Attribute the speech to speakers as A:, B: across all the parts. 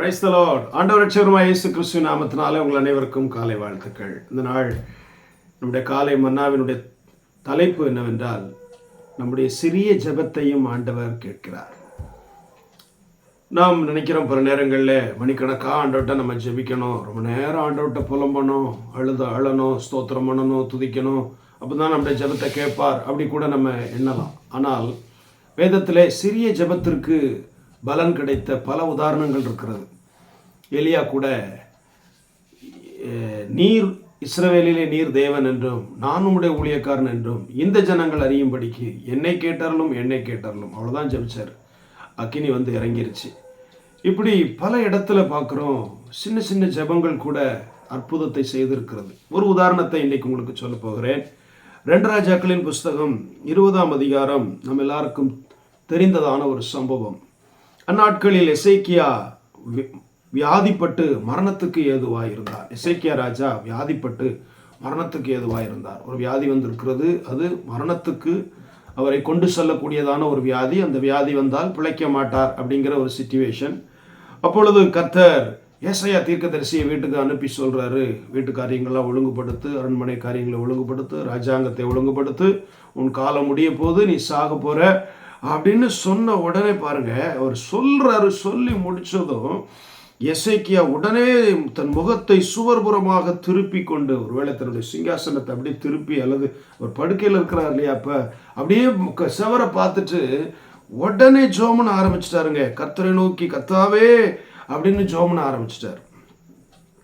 A: Price the Lord ஆண்டவர் ரட்சகருமாய் இயேசு கிறிஸ்துவ நாமத்தினாலே உங்கள் அனைவருக்கும் காலை வாழ்த்துக்கள். இந்த நாள் நம்முடைய காலை மன்னாவினுடைய தலைப்பு என்னவென்றால் நம்முடைய சிறிய ஜெபத்தையும் ஆண்டவர் கேட்கிறார். நாம் நினைக்கிறோம் பல நேரங்களில் மணிக்கணக்காக ஆண்டவர்கிட்ட நம்ம ஜெபிக்கணும். ரொம்ப நேரம் ஆண்டவர்கிட்ட புலம்பணும் அழுத அழணும் ஸ்தோத்திரம் பண்ணணும் துதிக்கணும். அப்போ தான் நம்முடைய ஜெபத்தை கேட்பார். அப்படி கூட நம்ம எண்ணலாம். ஆனால் வேதத்தில் சிறிய ஜெபத்திற்கு பலன் கிடைத்த பல உதாரணங்கள் இருக்கிறது. எலியா கூட நீர் இஸ்ரவேலிலே நீர் தேவன் என்றும் நான் உம்முடைய ஊழியக்காரன் என்றும் இந்த ஜனங்கள் அறியும்படிக்கு என்னை கேட்டாலும் என்னை கேட்டாலும் அவ்வளோதான் ஜெபிச்சார். அக்கினி வந்து இறங்கிருச்சு. இப்படி பல இடத்துல பார்க்குறோம் சின்ன சின்ன ஜெபங்கள் கூட அற்புதத்தை செய்திருக்கிறது. ஒரு உதாரணத்தை இன்றைக்கு உங்களுக்கு சொல்ல போகிறேன். ரெண்டு ராஜாக்களின் புஸ்தகம் இருபதாம் அதிகாரம் நம்ம எல்லாருக்கும் தெரிந்ததான ஒரு சம்பவம். அந்நாட்களில் எசேக்கியா வியாதிப்பட்டு மரணத்துக்கு ஏதுவாக இருந்தார் எசேக்கியா ராஜா வியாதிப்பட்டு மரணத்துக்கு ஏதுவாக இருந்தார் ஒரு வியாதி வந்திருக்கிறது. அது மரணத்துக்கு அவரை கொண்டு செல்லக்கூடியதான ஒரு வியாதி. அந்த வியாதி வந்தால் பிழைக்க மாட்டார் அப்படிங்கிற ஒரு சுச்சுவேஷன் அப்பொழுது கர்த்தர் ஏசையா தீர்க்கதரிசியை வீட்டுக்கு அனுப்பி சொல்கிறாரு வீட்டு காரியங்கள்லாம் ஒழுங்குபடுத்து அரண்மனை காரியங்களை ஒழுங்குபடுத்து ராஜாங்கத்தை ஒழுங்குபடுத்து உன் காலம் முடிய போது நீ சாக போகிற அப்படின்னு சொன்ன உடனே பாருங்க அவர் சொல்றாரு சொல்லி முடிச்சதும் எசைக்கியா உடனே தன் முகத்தை சுவர்புறமாக திருப்பி கொண்டு ஒருவேளை தன்னுடைய சிங்காசனத்தை அப்படியே திருப்பி அல்லது ஒரு படுக்கையில் இருக்கிறார் இல்லையா அப்ப அப்படியே முக்க- செவரை பார்த்துட்டு உடனே ஜோமன ஆரம்பிச்சிட்டாருங்க. கர்த்தரை நோக்கி கத்தாவே அப்படின்னு ஜோமன ஆரம்பிச்சிட்டார்.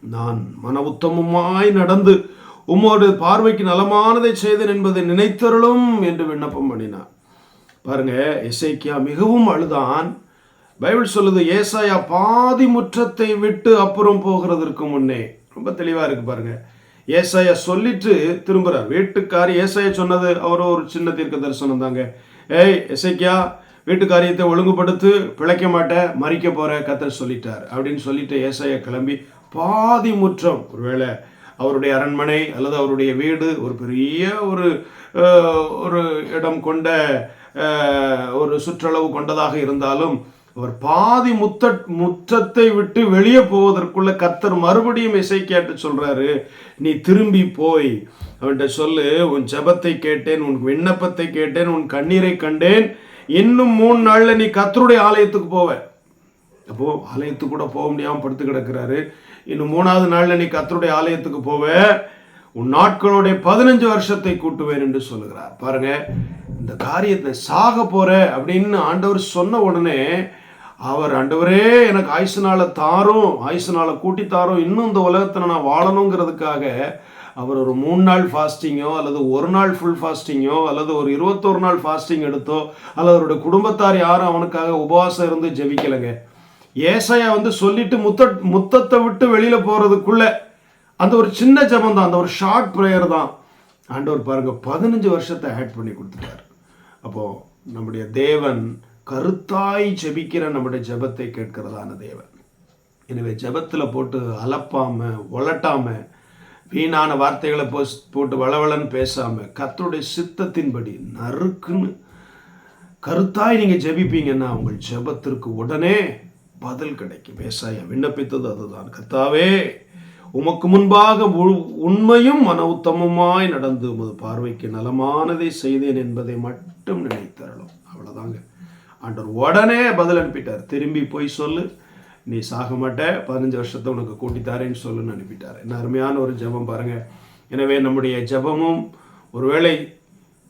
A: நான் மன உத்தமமாய் நடந்து உம்மோடு பார்வைக்கு நலமானதை செய்தேன் என்பதை நினைத்தருளும் என்று விண்ணப்பம் பண்ணினார். பாருங்க எசேக்கியா மிகவும் அழுதான். பைபிள் சொல்லுது ஏசாயா பாதி முற்றத்தை விட்டு அப்புறம் போகிறதற்கு முன்னே. ரொம்ப தெளிவாக இருக்கு பாருங்க. ஏசாயா சொல்லிட்டு திரும்புகிறார் வீட்டுக்காரி ஏசாயா சொன்னது அவர் ஒரு சின்ன தீர்க்க தரிசனம் தாங்க. ஏய் எசேக்கியா வீட்டு காரியத்தை ஒழுங்குபடுத்து பிழைக்க மாட்ட மறிக்க போகிற கத்தர் சொல்லிட்டார். அப்படின்னு சொல்லிட்டு ஏசாயா கிளம்பி பாதி முற்றம். ஒருவேளை அவருடைய அரண்மனை அல்லது அவருடைய வீடு ஒரு பெரிய ஒரு ஒரு இடம் கொண்ட ஒரு சுற்றளவு கொண்டதாக இருந்தாலும் அவர் பாதி முத்த முற்றத்தை விட்டு வெளியே போவதற்குள்ள கத்தர் மறுபடியும் இசை கேட்டு சொல்றாரு நீ திரும்பி போய் அவன்கிட்ட சொல்லு உன் ஜெபத்தை கேட்டேன் உன் விண்ணப்பத்தை கேட்டேன் உன் கண்ணீரை கண்டேன். இன்னும் மூணு நாள்ல நீ கத்தருடைய ஆலயத்துக்கு போவ. அப்போ ஆலயத்துக்கு கூட போக முடியாமல் படுத்து கிடக்கிறாரு. இன்னும் மூணாவது நாள்ல நீ கத்தருடைய ஆலயத்துக்கு போவ. உன் நாட்களுடைய பதினஞ்சு வருஷத்தை கூட்டுவேன் என்று சொல்லுகிறார். பாருங்க இந்த காரியத்தை சாக போற அப்படின்னு ஆண்டவர் சொன்ன உடனே அவர் ஆண்டவரே எனக்கு ஆயுசு நாளை தாரும் ஆயுசு நாளை கூட்டி தாரும் இன்னும் இந்த உலகத்தில் நான் வாழணுங்கிறதுக்காக அவர் ஒரு மூணு நாள் ஃபாஸ்டிங்கோ அல்லது ஒரு நாள் ஃபுல் ஃபாஸ்டிங்கோ அல்லது ஒரு இருபத்தோரு நாள் ஃபாஸ்டிங் எடுத்தோ அல்லது அவருடைய குடும்பத்தார் யாரும் அவனுக்காக உபவாசம் இருந்து ஜெபிக்கலைங்க. ஏசையா வந்து சொல்லிட்டு முத்த முத்தத்தை விட்டு வெளியில போறதுக்குள்ள அந்த ஒரு சின்ன ஜபம் தான் அந்த ஒரு ஷார்ட் ப்ரேயர் தான். ஆண்டவர் பாருங்க பதினஞ்சு வருஷத்தை ஆட் பண்ணி கொடுத்துட்டார். அப்போது நம்முடைய தேவன் கருத்தாய் ஜெபிக்கிற நம்முடைய ஜெபத்தை கேட்கிறதான தேவன். எனவே ஜெபத்தில் போட்டு அலப்பாமல் ஒலட்டாமல் வீணான வார்த்தைகளை போஸ் போட்டு வளவளன்னு பேசாமல் கத்தருடைய சித்தத்தின்படி நறுக்குன்னு கருத்தாய் நீங்கள் ஜெபிப்பீங்கன்னா உங்கள் ஜெபத்திற்கு உடனே பதில் கிடைக்கும். ஏசாயா விண்ணப்பித்தது அதுதான். கர்த்தாவே உமக்கு முன்பாக உ- உண்மையும் மன உத்தமமாய் நடந்து உமது பார்வைக்கு நலமானதை செய்தேன் என்பதை மட்டும் நினைத்தரலாம் அவ்வளோதாங்க ஆண்டவர் உடனே பதில் அனுப்பிட்டார். திரும்பி போய் சொல்லு. நீ சாக மாட்ட. பதினஞ்சு வருஷத்தை உனக்கு கூட்டித்தாரேன்னு சொல்லுன்னு அனுப்பிட்டார். என்ன அருமையான ஒரு ஜெபம் பாருங்க. எனவே நம்முடைய ஜெபமும் ஒருவேளை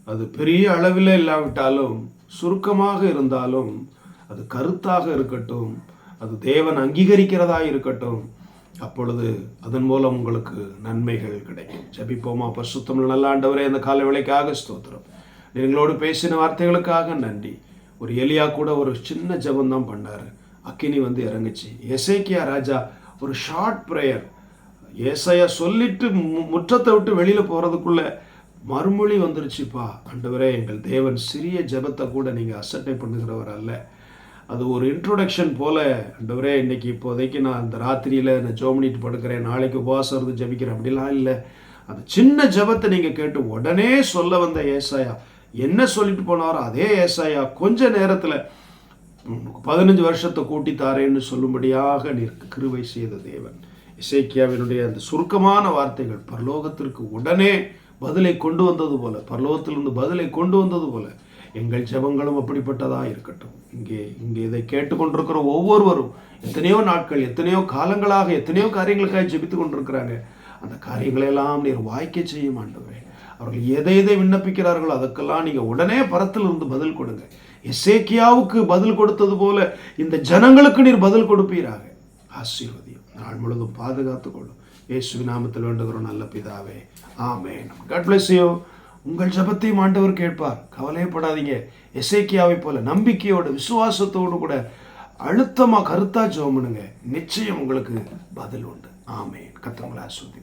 A: அது பெரிய அளவில் இல்லாவிட்டாலும் சுருக்கமாக இருந்தாலும் அது கருத்தாக இருக்கட்டும் அது தேவன் அங்கீகரிக்கிறதா இருக்கட்டும் அப்பொழுது அதன் மூலம் உங்களுக்கு நன்மைகள் கிடைக்கும். ஜபிப்போமா பரிசுத்தம் நல்ல ஆண்டவரே இந்த கால விலைக்காக ஸ்தோத்திரம். எங்களோடு பேசின வார்த்தைகளுக்காக நன்றி. ஒரு எலியா கூட ஒரு சின்ன ஜெபம் தான் பண்ணாரு. அக்கினி வந்து இறங்குச்சு. எசேக்கியா ராஜா ஒரு ஷார்ட் ப்ரேயர் ஏசையா சொல்லிட்டு முற்றத்தை விட்டு வெளியில் போகிறதுக்குள்ளே மறுமொழி வந்துருச்சுப்பா. ஆண்டவரே எங்கள் தேவன் சிறிய ஜெபத்தை கூட நீங்கள் அசட்டை பண்ணுகிறவர் அல்ல. அது ஒரு இன்ட்ரொடக்ஷன் போல அண்டவரே இன்னைக்கு இப்போதைக்கு நான் அந்த ராத்திரியில் நான் ஜோம் பண்ணிட்டு படுக்கிறேன் நாளைக்கு உபவாசம் இருந்து ஜெபிக்கிறேன் அப்படிலாம் இல்லை. அந்த சின்ன ஜெபத்தை நீங்கள் கேட்டு உடனே சொல்ல வந்த ஏசாயா என்ன சொல்லிட்டு போனாரோ அதே ஏசாயா கொஞ்ச நேரத்தில் பதினஞ்சு வருஷத்தை கூட்டி தாரேன்னு சொல்லும்படியாக நீர் கிருவை செய்த தேவன். இசைக்கியாவினுடைய அந்த சுருக்கமான வார்த்தைகள் பரலோகத்திற்கு உடனே பதிலை கொண்டு வந்தது போல பரலோகத்திலிருந்து பதிலை கொண்டு வந்தது போல எங்கள் ஜெபங்களும் அப்படிப்பட்டதா இருக்கட்டும். இங்கே இங்கே இதை கேட்டுக்கொண்டிருக்கிற ஒவ்வொருவரும் எத்தனையோ நாட்கள் எத்தனையோ காலங்களாக எத்தனையோ காரியங்களுக்காக ஜெபித்து கொண்டிருக்கிறாங்க. அந்த காரியங்களெல்லாம் நீர் வாய்க்க செய்யும் ஆண்டவரே. அவர்கள் எதை எதை விண்ணப்பிக்கிறார்களோ அதுக்கெல்லாம் நீங்கள் உடனே பரத்தில் இருந்து பதில் கொடுங்க. எசேக்கியாவுக்கு பதில் கொடுத்தது போல இந்த ஜனங்களுக்கு நீர் பதில் கொடுப்பீராக. ஆசீர்வதியும். நாள் முழுதும் பாதுகாத்துக்கொள்ளும் இயேசு நாமத்தில் வேண்டுகிறோம் நல்ல பிதாவே. ஆமே காட் பிளஸ் யூ உங்கள் ஜெபத்தையும் ஆண்டவர் கேட்பார். கவலையப்படாதீங்க. எசேக்கியாவை போல நம்பிக்கையோட விசுவாசத்தோடு கூட அழுத்தமாக கருத்தா ஜோம் பண்ணுங்க. நிச்சயம் உங்களுக்கு பதில் உண்டு. ஆமே கத்தவங்களை ஆஸ்வதி